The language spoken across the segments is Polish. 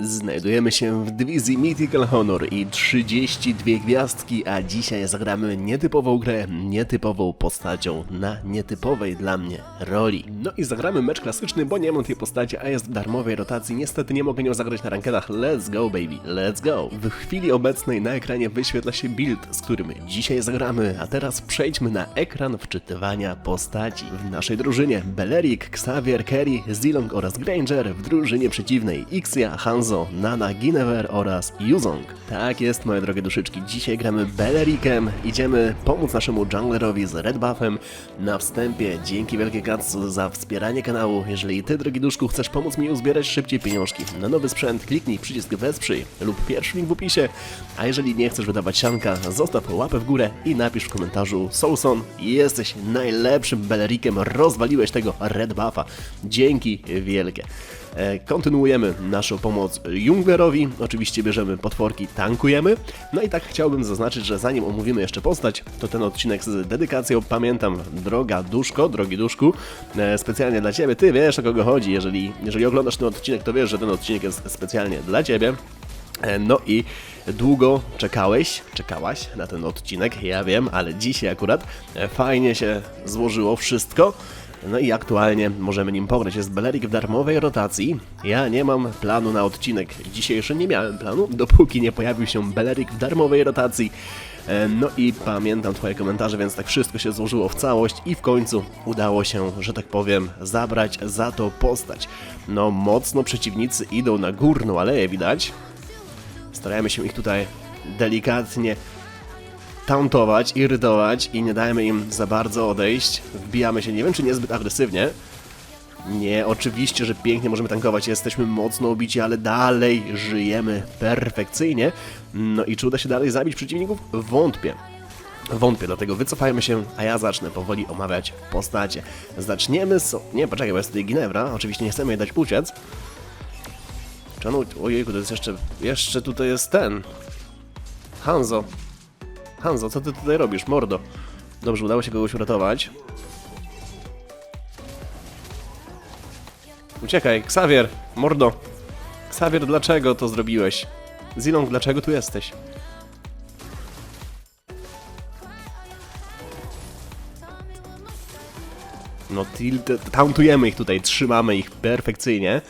Znajdujemy się w dywizji Mythical Honor i 32 gwiazdki, a dzisiaj zagramy nietypową grę, nietypową postacią na nietypowej dla mnie roli. No i zagramy mecz klasyczny, bo nie mam tej postaci, a jest w darmowej rotacji. Niestety nie mogę nią zagrać na rankedach. Let's go baby, let's go. W chwili obecnej na ekranie wyświetla się build, z którym dzisiaj zagramy, a teraz przejdźmy na ekran wczytywania postaci. W naszej drużynie Belerik, Xavier, Kerry, Zilong oraz Granger, w drużynie przeciwnej Ixia, Hanzo, Nana, Ginever oraz Yuzong. Tak jest, moje drogie duszyczki, dzisiaj gramy Belerikiem, idziemy pomóc naszemu junglerowi z Red Buffem. Na wstępie dzięki wielkie Katsu za wspieranie kanału. Jeżeli ty, drogi duszku, chcesz pomóc mi uzbierać szybciej pieniążki na nowy sprzęt, kliknij przycisk wesprzyj lub pierwszy link w opisie. A jeżeli nie chcesz wydawać sianka, zostaw łapę w górę i napisz w komentarzu Soulson, jesteś najlepszym Belerikiem, rozwaliłeś tego Red Buffa. Dzięki wielkie. E, Kontynuujemy naszą pomoc Junglerowi. Oczywiście bierzemy potworki, tankujemy. No i tak chciałbym zaznaczyć, że zanim omówimy jeszcze postać, to ten odcinek z dedykacją pamiętam, droga duszko, drogi duszku, e, specjalnie dla Ciebie. Ty wiesz o kogo chodzi. Jeżeli, jeżeli oglądasz ten odcinek, to wiesz, że ten odcinek jest specjalnie dla Ciebie. E, No i długo czekałeś, czekałaś na ten odcinek, ja wiem, ale dzisiaj akurat e, fajnie się złożyło wszystko. No i aktualnie możemy nim pograć. Jest Belerik w darmowej rotacji. Ja nie mam planu na odcinek dzisiejszy, nie miałem planu, dopóki nie pojawił się Belerik w darmowej rotacji. E, No i pamiętam Twoje komentarze, więc tak wszystko się złożyło w całość i w końcu udało się, że tak powiem, zabrać za to postać. No mocno przeciwnicy idą na górną aleję, widać. Starajmy się ich tutaj delikatnie tauntować, irytować i nie dajmy im za bardzo odejść. Wbijamy się, nie wiem czy niezbyt agresywnie. Nie, oczywiście, że pięknie możemy tankować, jesteśmy mocno obici, ale dalej żyjemy perfekcyjnie. No i czy uda się dalej zabić przeciwników? Wątpię. Wątpię, dlatego wycofajmy się, a ja zacznę powoli omawiać postacie. Zaczniemy so... Nie, poczekaj, bo jest tutaj Ginevra, oczywiście nie chcemy jej dać uciec. Czanu... Ojejku, to jest jeszcze... Jeszcze tutaj jest ten... Hanzo. Hanzo, co ty tutaj robisz, mordo? Dobrze, udało się kogoś uratować. Uciekaj, Xavier, mordo. Xavier, dlaczego to zrobiłeś? Zilong, dlaczego tu jesteś? No, tauntujemy ich tutaj, trzymamy ich perfekcyjnie.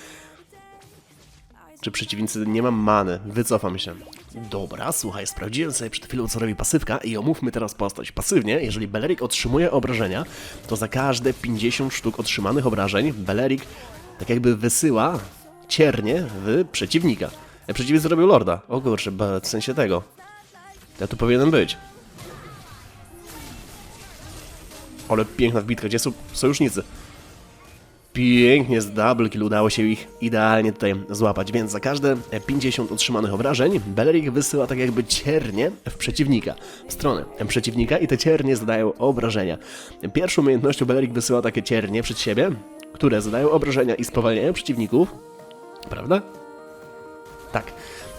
Czy przeciwnicy nie mam many? Wycofam się. Dobra, słuchaj, sprawdziłem sobie przed chwilą, co robi pasywka i omówmy teraz postać. Pasywnie, jeżeli Belerik otrzymuje obrażenia, to za każde 50 sztuk otrzymanych obrażeń Belerik tak jakby wysyła ciernie w przeciwnika. E, Przeciwnicy robią lorda. O kurczę, w sensie tego. Ja tu powinienem być. Ale piękna wbitka, gdzie są sojusznicy? Pięknie z double kill udało się ich idealnie tutaj złapać, więc za każde 50 otrzymanych obrażeń Belerik wysyła tak jakby ciernie w przeciwnika, w stronę przeciwnika i te ciernie zadają obrażenia. Pierwszą umiejętnością Belerik wysyła takie ciernie przed siebie, które zadają obrażenia i spowalniają przeciwników, prawda? Tak.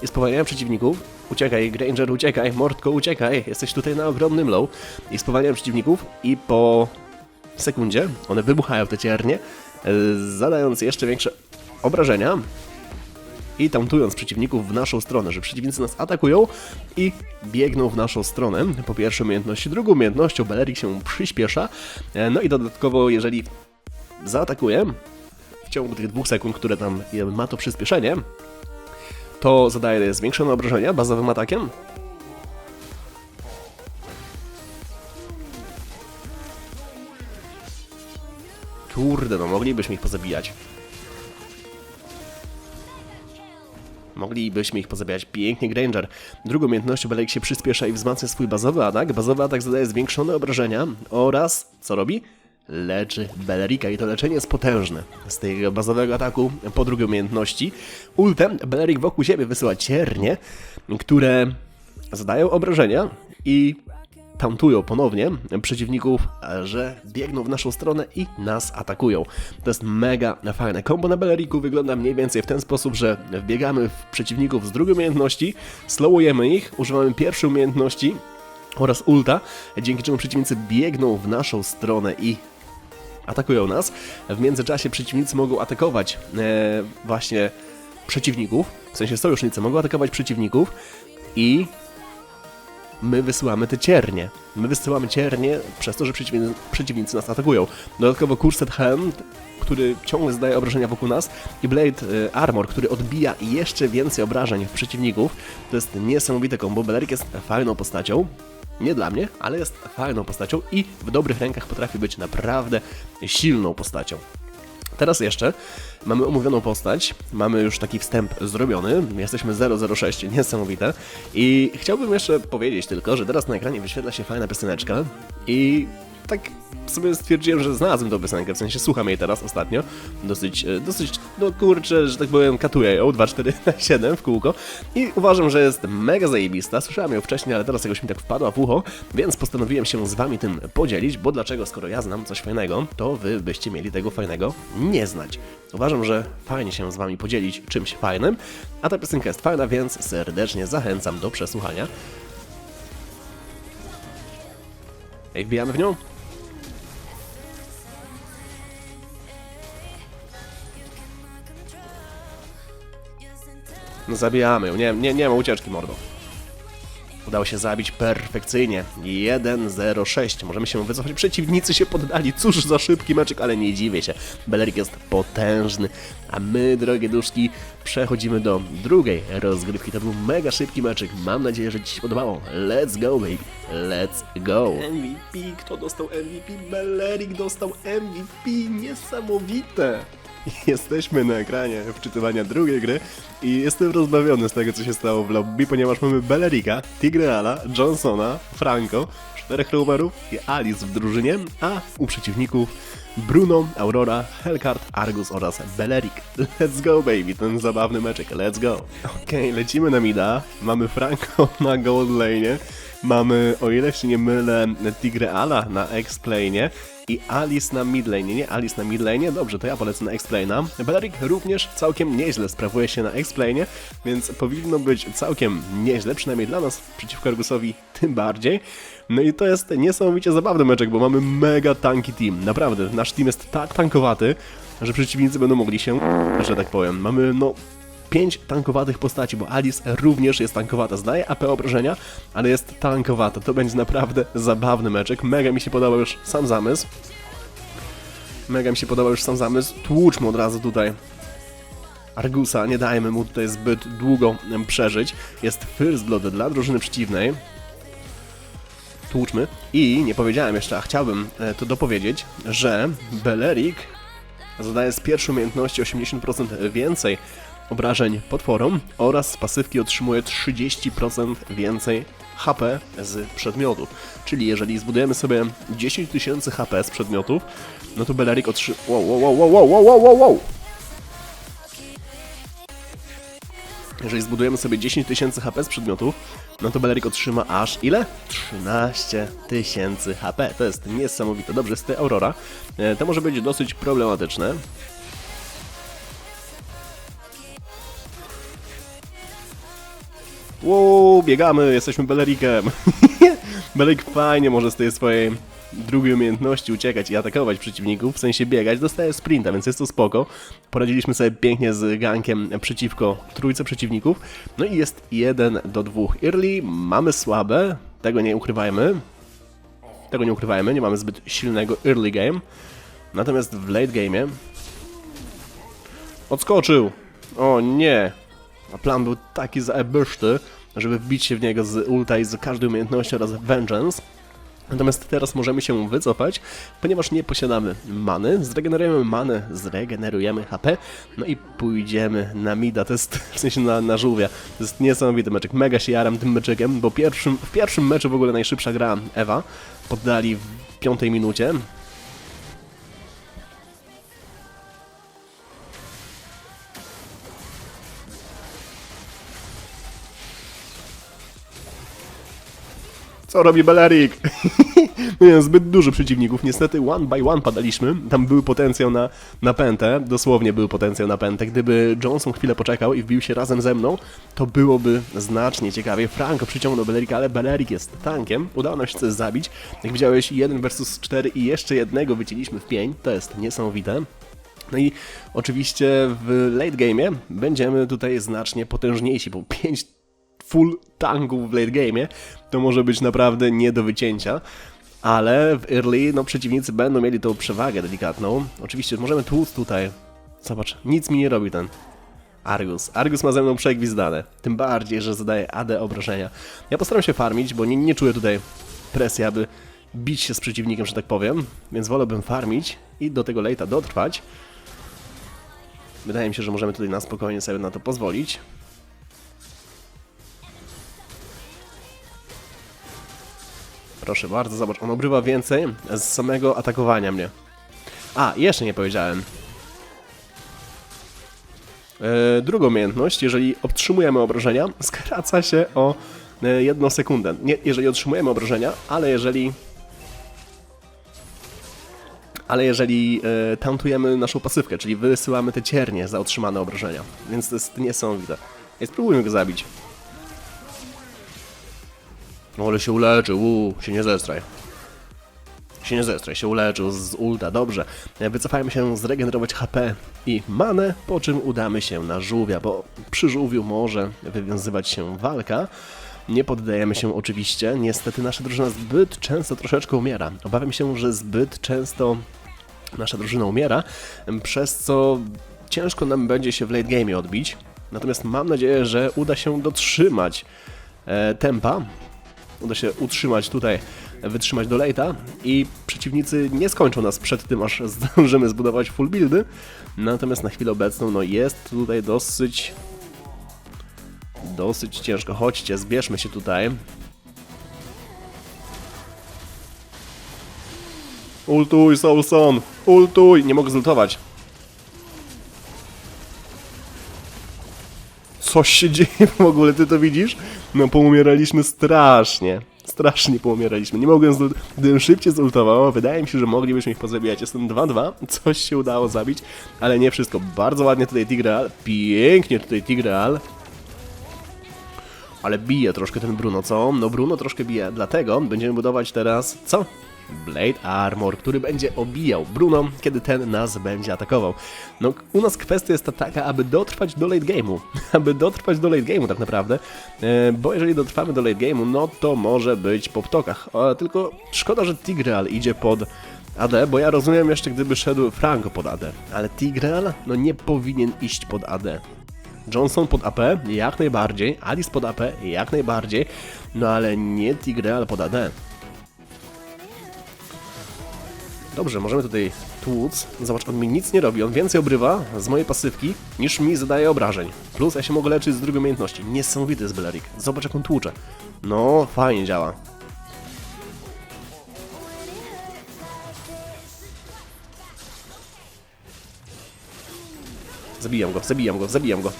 I spowalniają przeciwników. Uciekaj, Granger, uciekaj, Mordko, uciekaj. Jesteś tutaj na ogromnym low. I spowalniają przeciwników i po sekundzie one wybuchają te ciernie, zadając jeszcze większe obrażenia i tauntując przeciwników w naszą stronę, że przeciwnicy nas atakują i biegną w naszą stronę. Po pierwszej umiejętności, drugą umiejętnością Belerik się przyspiesza, e, no i dodatkowo jeżeli zaatakuje w ciągu tych dwóch sekund, które tam ma to przyspieszenie, to zadaje zwiększone obrażenia bazowym atakiem. Kurde, no moglibyśmy ich pozabijać. Moglibyśmy ich pozabijać. Pięknie Granger. Drugą umiejętnością Belek się przyspiesza i wzmacnia swój bazowy atak. Bazowy atak zadaje zwiększone obrażenia oraz, co robi? Leczy Belerika i to leczenie jest potężne. Z tego bazowego ataku po drugiej umiejętności ultem Belerik wokół siebie wysyła ciernie, które zadają obrażenia i tauntują ponownie przeciwników, że biegną w naszą stronę i nas atakują. To jest mega fajne. Kombo na Beleriku wygląda mniej więcej w ten sposób, że wbiegamy w przeciwników z drugiej umiejętności, slowujemy ich, używamy pierwszej umiejętności oraz ulta, dzięki czemu przeciwnicy biegną w naszą stronę i atakują nas. W międzyczasie przeciwnicy mogą atakować e, właśnie przeciwników, w sensie sojusznicy mogą atakować przeciwników i my wysyłamy te ciernie. My wysyłamy ciernie przez to, że przeciwnicy, przeciwnicy nas atakują. Dodatkowo Cursed Helm, który ciągle zdaje obrażenia wokół nas i Blade y, Armor, który odbija jeszcze więcej obrażeń w przeciwników. To jest niesamowite kombo. Belerik jest fajną postacią. Nie dla mnie, ale jest fajną postacią i w dobrych rękach potrafi być naprawdę silną postacią. Teraz jeszcze mamy omówioną postać, mamy już taki wstęp zrobiony, jesteśmy 006, niesamowite. I chciałbym jeszcze powiedzieć tylko, że teraz na ekranie wyświetla się fajna pioseneczka i tak sobie stwierdziłem, że znalazłem tą piosenkę, w sensie słucham jej teraz ostatnio, dosyć, e, dosyć, no kurczę, że tak powiem, katuję ją 2, 4 na 7 w kółko i uważam, że jest mega zajebista, słyszałem ją wcześniej, ale teraz jakoś mi tak wpadła w ucho, więc postanowiłem się z wami tym podzielić, bo dlaczego, skoro ja znam coś fajnego, to wy byście mieli tego fajnego nie znać. Uważam, że fajnie się z wami podzielić czymś fajnym, a ta piosenka jest fajna, więc serdecznie zachęcam do przesłuchania. Ej, wbijamy w nią? No zabijamy ją, nie, nie, nie ma ucieczki, mordo. Udało się zabić perfekcyjnie. 1-0-6. Możemy się wycofać. Przeciwnicy się poddali. Cóż za szybki meczek, ale nie dziwię się. Belerik jest potężny. A my, drogie duszki, przechodzimy do drugiej rozgrywki. To był mega szybki meczek. Mam nadzieję, że Ci się podobało. Let's go, baby. Let's go. MVP. Kto dostał MVP? Belerik dostał MVP. Niesamowite. Jesteśmy na ekranie wczytywania drugiej gry i jestem rozbawiony z tego, co się stało w lobby, ponieważ mamy Bellerika, Tigreala, Johnsona, Franco, czterech roamerów i Alice w drużynie, a u przeciwników Bruno, Aurora, Hellcard, Argus oraz Bellerik. Let's go baby, ten zabawny meczek, let's go. Okej, lecimy na mida, mamy Franco na gold lane, mamy, o ile się nie mylę, Tigreala na X-Plane i Alice na midlane. Nie, Alice na midlane. Dobrze, to ja polecę na X-Plane'a. Belerik również całkiem nieźle sprawuje się na X-Plane'ie, więc powinno być całkiem nieźle, przynajmniej dla nas, przeciwko Argusowi tym bardziej. No i to jest niesamowicie zabawny meczek, bo mamy mega tanki team. Naprawdę, nasz team jest tak tankowaty, że przeciwnicy będą mogli się, że tak powiem. Mamy, no, pięć tankowatych postaci, bo Alice również jest tankowata. Zdaje AP obrażenia, ale jest tankowata. To będzie naprawdę zabawny meczek. Mega mi się podobał już sam zamysł. Mega mi się podobał już sam zamysł. Tłuczmy od razu tutaj Argusa, nie dajmy mu tutaj zbyt długo przeżyć. Jest First Blood dla drużyny przeciwnej. Tłuczmy. I nie powiedziałem jeszcze, a chciałbym e, to dopowiedzieć, że Belerik zadaje z pierwszej umiejętności 80% więcej obrażeń potworom oraz z pasywki otrzymuje 30% więcej HP z przedmiotów. Czyli jeżeli zbudujemy sobie 10 tysięcy HP z przedmiotów, no to Belerik otrzyma... Wow, wow, wow, wow, wow, wow, wow, wow! Jeżeli zbudujemy sobie 10 tysięcy HP z przedmiotów, no to Belerik otrzyma aż ile? 13 tysięcy HP. To jest niesamowite. Dobrze, z tej Aurora. E, To może być dosyć problematyczne. Wow, biegamy, jesteśmy Belerikiem. Belerik fajnie może z tej swojej drugiej umiejętności uciekać i atakować przeciwników, w sensie biegać, dostaje sprinta, więc jest to spoko. Poradziliśmy sobie pięknie z gankiem przeciwko trójce przeciwników. No i jest 1 do 2. Early mamy słabe, tego nie ukrywajmy. Tego nie ukrywajmy, nie mamy zbyt silnego early game. Natomiast w late game'ie odskoczył. O nie. A plan był taki zaebrzty, żeby wbić się w niego z ulta i z każdej umiejętności oraz vengeance. Natomiast teraz możemy się wycofać, ponieważ nie posiadamy many. Zregenerujemy manę, zregenerujemy HP, no i pójdziemy na mida, to jest w sensie na, na żółwia. To jest niesamowity meczek, mega się jaram tym meczykiem, bo pierwszym, w pierwszym meczu w ogóle najszybsza gra Ewa, poddali w piątej minucie. Co robi Belerik? Nie, zbyt dużo przeciwników. Niestety one by one padaliśmy. Tam był potencjał na, na pętę. Dosłownie był potencjał na pętę. Gdyby Johnson chwilę poczekał i wbił się razem ze mną, to byłoby znacznie ciekawie. Franco przyciągnął Belerika, ale Belerik jest tankiem. Udało nam się coś zabić. Jak widziałeś, 1 versus 4 i jeszcze jednego wycięliśmy w pień. To jest niesamowite. No i oczywiście w late game'ie będziemy tutaj znacznie potężniejsi, bo 5 full tanków w late game'ie to może być naprawdę nie do wycięcia. Ale w early, no przeciwnicy będą mieli tą przewagę delikatną. Oczywiście możemy tłuc tutaj. Zobacz, nic mi nie robi ten Argus. Argus ma ze mną przegwizdane. Tym bardziej, że zadaje AD obrażenia. Ja postaram się farmić, bo nie, nie czuję tutaj presji, aby bić się z przeciwnikiem, że tak powiem. Więc wolałbym farmić i do tego late'a dotrwać. Wydaje mi się, że możemy tutaj na spokojnie sobie na to pozwolić. Proszę bardzo, zobacz, on obrywa więcej z samego atakowania mnie. A, jeszcze nie powiedziałem. E, drugą umiejętność, jeżeli otrzymujemy obrażenia, skraca się o e, jedną sekundę. Nie, jeżeli otrzymujemy obrażenia, ale jeżeli ale jeżeli e, tauntujemy naszą pasywkę, czyli wysyłamy te ciernie za otrzymane obrażenia. Więc to jest niesamowite. I spróbujmy go zabić. No ale się uleczył, uu, się nie zestraj. Się nie zestraj, się uleczył z ulta, dobrze. E, Wycofajmy się zregenerować HP i manę, po czym udamy się na żółwia, bo przy żółwiu może wywiązywać się walka. Nie poddajemy się oczywiście, niestety nasza drużyna zbyt często troszeczkę umiera. Obawiam się, że zbyt często nasza drużyna umiera, przez co ciężko nam będzie się w late game odbić. Natomiast mam nadzieję, że uda się dotrzymać e, tempa, uda się utrzymać tutaj, wytrzymać do late'a i przeciwnicy nie skończą nas przed tym, aż zdążymy zbudować full buildy. Natomiast na chwilę obecną no jest tutaj dosyć dosyć ciężko. Chodźcie, zbierzmy się tutaj. Ultuj, Soulson! Ultuj! Nie mogę zultować. Coś się dzieje w ogóle, ty to widzisz? No poumieraliśmy strasznie. Strasznie poumieraliśmy. Nie mogłem zult... Gdybym szybciej zultował, wydaje mi się, że moglibyśmy ich pozabijać. Jestem 2-2, coś się udało zabić, ale nie wszystko. Bardzo ładnie tutaj Tigreal, pięknie tutaj Tigreal. Ale bije troszkę ten Bruno, co? No Bruno troszkę bije, dlatego będziemy budować teraz, co? Blade Armor, który będzie obijał Bruno, kiedy ten nas będzie atakował. No, u nas kwestia jest ta taka, aby dotrwać do late game'u. aby dotrwać do late game'u tak naprawdę, e, bo jeżeli dotrwamy do late game'u, no to może być po ptokach. Tylko szkoda, że Tigreal idzie pod AD, bo ja rozumiem jeszcze gdyby szedł Franco pod AD, ale Tigreal no nie powinien iść pod AD. Johnson pod AP jak najbardziej, Alice pod AP jak najbardziej, no ale nie Tigreal pod AD. Dobrze, możemy tutaj tłuc. Zobacz, on mi nic nie robi, on więcej obrywa z mojej pasywki niż mi zadaje obrażeń. Plus ja się mogę leczyć z drugiej umiejętności. Niesamowity jest Belerik. Zobacz jak on tłucze. No, fajnie działa. Zabijam go, zabijam go, zabijam go.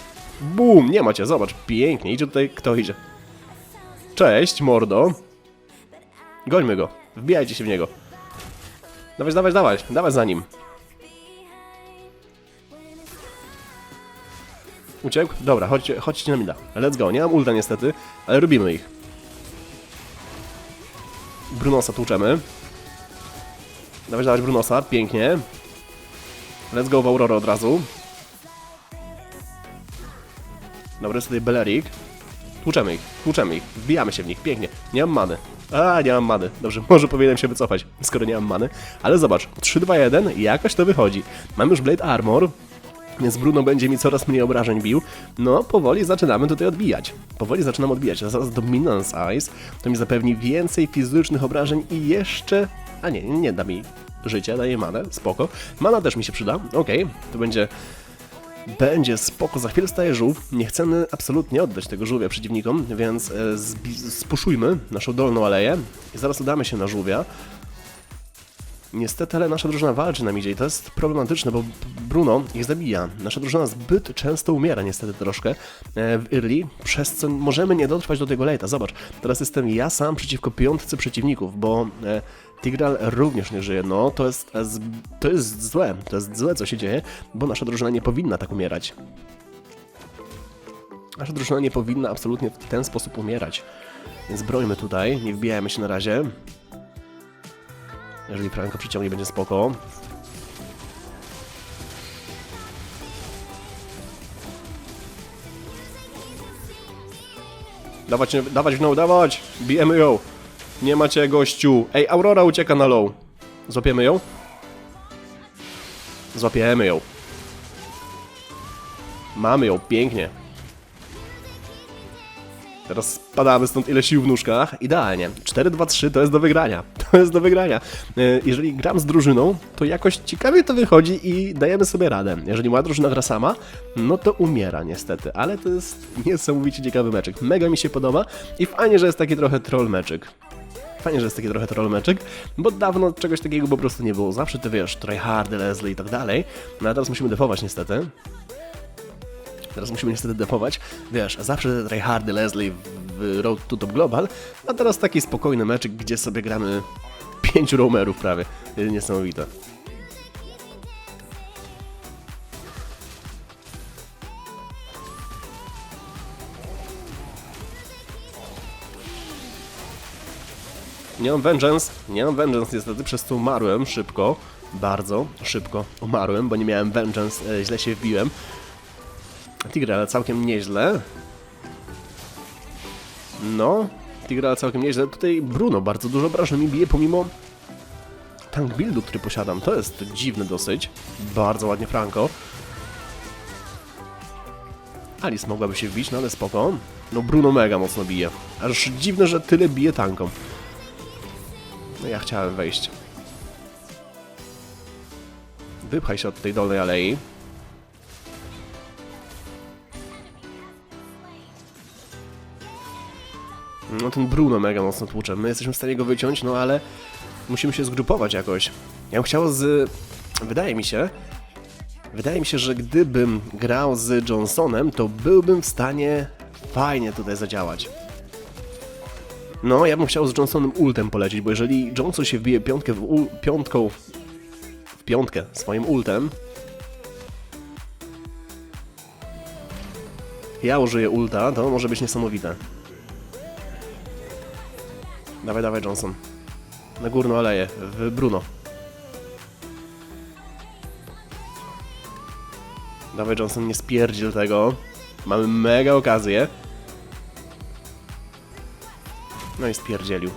Bum, nie macie, zobacz, pięknie, idzie tutaj, kto idzie? Cześć, mordo. Gońmy go, wbijajcie się w niego. Dawać, dawać, dawać, dawać za nim. Uciekł? Dobra, chodźcie, chodźcie na mida. Let's go, nie mam ulta niestety, ale robimy ich. Brunosa tłuczemy. Dawać, dawać Brunosa, pięknie. Let's go w Aurora od razu. Dobra, jest tutaj Belerik. Tłuczemy ich, tłuczemy ich, wbijamy się w nich, pięknie. Nie mam many. A, nie mam many. Dobrze, może powinienem się wycofać, skoro nie mam many. Ale zobacz, 3-2-1, jakoś to wychodzi. Mam już Blade Armor, więc Bruno będzie mi coraz mniej obrażeń bił. No, powoli zaczynamy tutaj odbijać. Powoli zaczynam odbijać. Zaraz Dominance Eyes to mi zapewni więcej fizycznych obrażeń i jeszcze... A nie, nie da mi życia, daje manę, spoko. Mana też mi się przyda, okej, to będzie będzie spoko, za chwilę staje żółw. Nie chcemy absolutnie oddać tego żółwia przeciwnikom, więc e, spuszujmy naszą dolną aleję i zaraz udamy się na żółwia. Niestety, ale nasza drużyna walczy na midzie i to jest problematyczne, bo Bruno ich zabija. Nasza drużyna zbyt często umiera niestety troszkę e, w early, przez co możemy nie dotrwać do tego late'a. Zobacz, teraz jestem ja sam przeciwko piątce przeciwników, bo e, Tigral również nie żyje. No, to jest, e, to jest złe, to jest złe co się dzieje, bo nasza drużyna nie powinna tak umierać. Nasza drużyna nie powinna absolutnie w ten sposób umierać. Więc brońmy tutaj, nie wbijajmy się na razie. Jeżeli Franko przyciągnie, będzie spoko. Dawać, dawać w no, dawać! Bijemy ją! Nie macie gościu! Ej, Aurora ucieka na low. Złapiemy ją? Złapiemy ją. Mamy ją, pięknie. Teraz spadamy stąd ile sił w nóżkach. Idealnie. 4-2-3 to jest do wygrania. To jest do wygrania. E, Jeżeli gram z drużyną, to jakoś ciekawie to wychodzi i dajemy sobie radę. Jeżeli moja drużyna gra sama, no to umiera niestety. Ale to jest niesamowicie ciekawy meczek. Mega mi się podoba i fajnie, że jest taki trochę troll meczek. Fajnie, że jest taki trochę troll meczek, bo dawno czegoś takiego po prostu nie było. Zawsze ty wiesz, tryhardy, Leslie i tak dalej. No a teraz musimy defować niestety. Teraz musimy niestety defować. Wiesz, zawsze tryhardy Leslie w Road to Top Global, a teraz taki spokojny meczek, gdzie sobie gramy pięciu roamerów prawie. Niesamowite. Nie mam Vengeance, nie mam Vengeance niestety, przez co umarłem szybko, bardzo szybko umarłem, bo nie miałem Vengeance, e, źle się wbiłem. Tigre, ale całkiem nieźle. No, Tigre, ale całkiem nieźle. Tutaj Bruno bardzo dużo obrażeń mi bije pomimo tank buildu, który posiadam. To jest dziwne dosyć. Bardzo ładnie Franco. Alice mogłaby się wbić, no ale spoko. No Bruno mega mocno bije. Aż dziwne, że tyle bije tankom. No ja chciałem wejść. Wypchaj się od tej dolnej alei. No ten Bruno mega mocno tłucze. My jesteśmy w stanie go wyciąć, no ale musimy się zgrupować jakoś. Ja bym chciał z... Wydaje mi się... Wydaje mi się, że gdybym grał z Johnsonem, to byłbym w stanie fajnie tutaj zadziałać. No, ja bym chciał z Johnsonem ultem polecieć, bo jeżeli Johnson się wbije piątkę w ul... piątką w piątkę swoim ultem, ja użyję ulta, to może być niesamowite. Dawaj, dawaj Johnson. Na górną aleję, w Bruno. Dawaj Johnson, nie spierdziel tego. Mamy mega okazję. No i spierdzielił.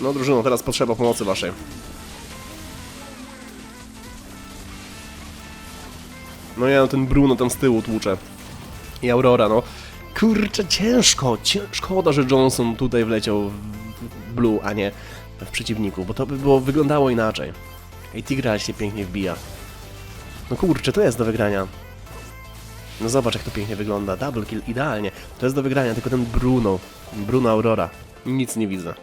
No drużyno, teraz potrzeba pomocy waszej. No ja ten Bruno tam z tyłu tłuczę. I Aurora, no. Kurczę, ciężko, cię... szkoda, że Johnson tutaj wleciał w blue, a nie w przeciwniku, bo to by było, wyglądało inaczej. Ej, Tigral się pięknie wbija. No kurczę, to jest do wygrania. No zobacz, jak to pięknie wygląda. Double kill, idealnie. To jest do wygrania, tylko ten Bruno. Bruno Aurora. Nic nie widzę.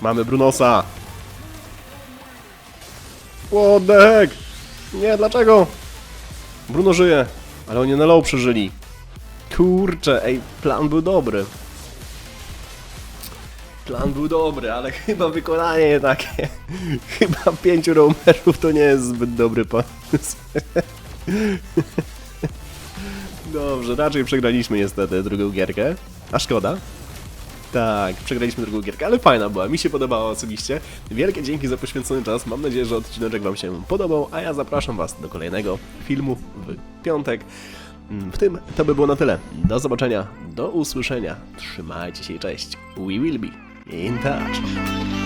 Mamy Brunosa. What the heck? Nie, dlaczego? Bruno żyje, ale oni na low przeżyli. Kurczę, ej, plan był dobry. Plan był dobry, ale chyba wykonanie takie. Chyba pięciu roamerów to nie jest zbyt dobry pomysł. Dobrze, raczej przegraliśmy niestety drugą gierkę. A szkoda. Tak, przegraliśmy drugą gierkę, ale fajna była, mi się podobała osobiście. Wielkie dzięki za poświęcony czas, mam nadzieję, że odcinek Wam się podobał, a ja zapraszam Was do kolejnego filmu w piątek. W tym to by było na tyle. Do zobaczenia, do usłyszenia. Trzymajcie się i cześć. We will be in touch.